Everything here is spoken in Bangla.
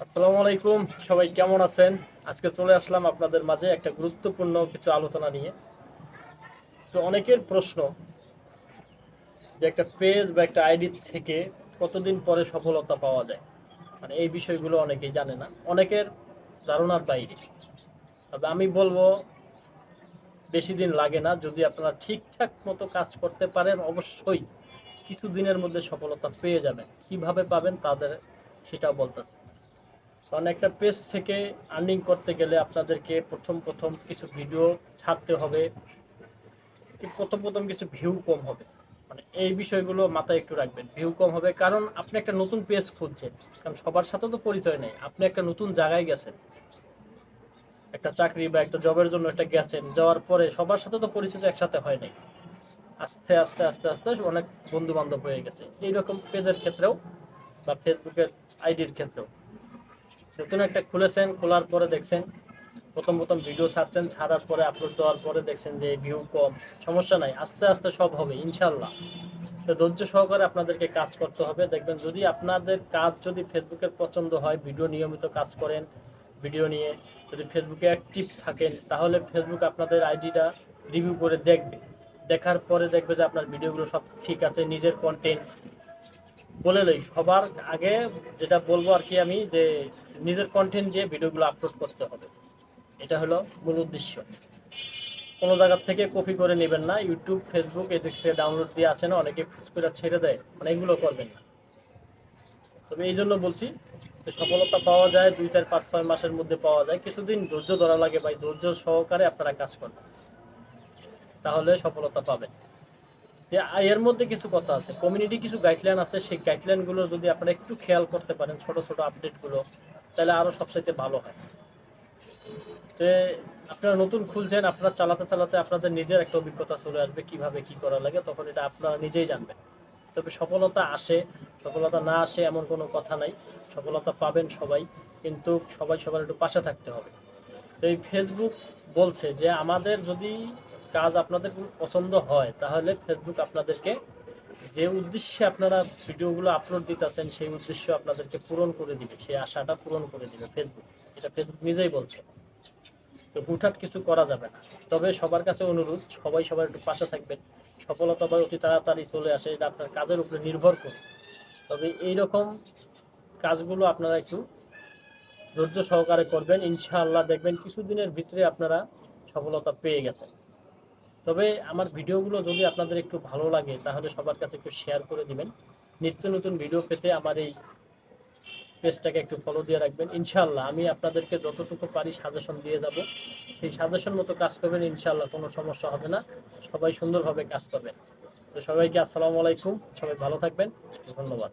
আসসালামু আলাইকুম, সবাই কেমন আছেন? আজকে চলে আসলাম আপনাদের মাঝে একটা গুরুত্বপূর্ণ কিছু আলোচনা নিয়ে। তো অনেকের প্রশ্ন যে একটা পেজ বা একটা আইডি থেকে কতদিন পরে সফলতা পাওয়া যায়? মানে এই বিষয়গুলো অনেকেই জানে না। অনেকের ধারণার বাইরে। তবে আমি বলব, বেশি দিন লাগে না। যদি আপনারা ঠিকঠাক মতো কাজ করতে পারেন, অবশ্যই কিছু দিনের মধ্যে সফলতা পেয়ে যাবেন। কীভাবে পাবেন, তাদের সেটাও বলতেছে। কারণ একটা পেজ থেকে আর্নিং করতে গেলে আপনাদেরকে প্রথম প্রথম কিছু ভিডিও ছাড়তে হবে। প্রথম প্রথম কিছু ভিউ কম হবে। মানে এই বিষয়গুলো মাথায় একটু রাখবেন। ভিউ কম হবে কারণ আপনি একটা নতুন পেজ খুঁজছেন। কারণ সবার সাথে তো পরিচয় নেই। আপনি একটা নতুন জায়গায় গেছেন। একটা চাকরি বা একটা জবের জন্য একটা গেছেন। যাওয়ার পরে সবার সাথে তো পরিচিত একসাথে হয় নাই। আস্তে আস্তে আস্তে আস্তে অনেক বন্ধু বান্ধব হয়ে গেছে। এইরকম পেজের ক্ষেত্রেও বা ফেসবুকের আইডির ক্ষেত্রেও। নতুন একটা খুলেছেন, খোলার পরে দেখছেন, প্রথম প্রথম ভিডিও ছাড়ছেন, ছাড়ার পরে আপলোড দেওয়ার পরে দেখছেন যে ভিউ কম, সমস্যা নাই, আস্তে আস্তে সব হবে ইনশাল্লাহ তো ধৈর্য সহকারে আপনাদেরকে কাজ করতে হবে, দেখবেন যদি আপনাদের কাজ যদি ফেসবুকের পছন্দ হয় ভিডিও নিয়মিত কাজ করেন ভিডিও নিয়ে, যদি ফেসবুকে অ্যাক্টিভ থাকেন, তাহলে ফেসবুক আপনাদের আইডিটা রিভিউ করে দেখবে। দেখার পরে দেখবে যে আপনার ভিডিওগুলো সব ঠিক আছে, নিজের কন্টেন্ট বলে লই সবার আগে যেটা বলব আর কি আমি যে নিজের কন্টেন্ট দিয়ে ভিডিওগুলো আপলোড করতে হবে। এটা হলো মূল উদ্দেশ্য। কোনো জায়গার থেকে কপি করে নেবেন না। ইউটিউব ফেসবুক এদিক থেকে ডাউনলোড দিয়ে আসে না, অনেকে ফুস করে ছেড়ে দেয় মানে এগুলো করবেন না। তবে এই জন্য বলছি যে সফলতা পাওয়া যায়, দুই চার পাঁচ ছয় মাসের মধ্যে পাওয়া যায়। কিছুদিন ধৈর্য ধরা লাগে ভাই, ধৈর্য সহকারে আপনারা কাজ করবেন। তাহলে সফলতা পাবেন। এর মধ্যে কিছু কথা আছে। কমিউনিটি কিছু গাইডলাইন আছে, সেই গাইডলাইনগুলো যদি আপনারা একটু খেয়াল করতে পারেন, ছোট ছোট আপডেটগুলো তাহলে আরও সবচাইতে ভালো হয়। যে, আপনারা নতুন খুলছেন, আপনারা চালাতে চালাতে আপনাদের নিজের একটা অভিজ্ঞতা চলে আসবে, কীভাবে কি করা লাগে, তখন এটা আপনারা নিজেই জানবেন। তবে সফলতা আসে, সফলতা না আসে এমন কোনো কথা নাই। সফলতা পাবেন সবাই, কিন্তু সবাই সবার একটু পাশে থাকতে হবে। তো এই ফেসবুক বলছে যে, আমাদের যদি কাজ আপনাদের পছন্দ হয়, তাহলে ফেসবুক আপনাদেরকে যে উদ্দেশ্যে আপনারা ভিডিওগুলো আপলোড দিতেছেন, সেই উদ্দেশ্য আপনাদেরকে পূরণ করে দিবে, সেই আশাটা পূরণ করে দিবে ফেসবুক এটা ফেসবুক নিজেই বলছে। তো হুটহাট কিছু করা যাবে না। তবে সবার কাছে অনুরোধ, সবাই সবার একটু পাশে থাকবেন। সফলতা বা অতি তাড়াতাড়ি চলে আসে, এটা আপনার কাজের উপরে নির্ভর করে। তবে এইরকম কাজগুলো আপনারা একটু ধৈর্য সহকারে করবেন। ইনশাআল্লাহ দেখবেন কিছুদিনের ভিতরে আপনারা সফলতা পেয়ে গেছেন। তবে আমার ভিডিওগুলো যদি আপনাদের একটু ভালো লাগে, তাহলে সবার কাছে একটু শেয়ার করে দিবেন। নিত্য নতুন ভিডিও পেতে আমার এই পেজটাকে একটু ফলো দিয়ে রাখবেন। ইনশাআল্লাহ আমি আপনাদেরকে যতটুকু পারি সাজেশন দিয়ে যাব। সেই সাজেশন মতো কাজ করবেন ইনশাল্লাহ কোনো সমস্যা হবে না। সবাই সুন্দরভাবে কাজ করবেন। তো সবাইকে আসসালামু আলাইকুম। সবাই ভালো থাকবেন। ধন্যবাদ।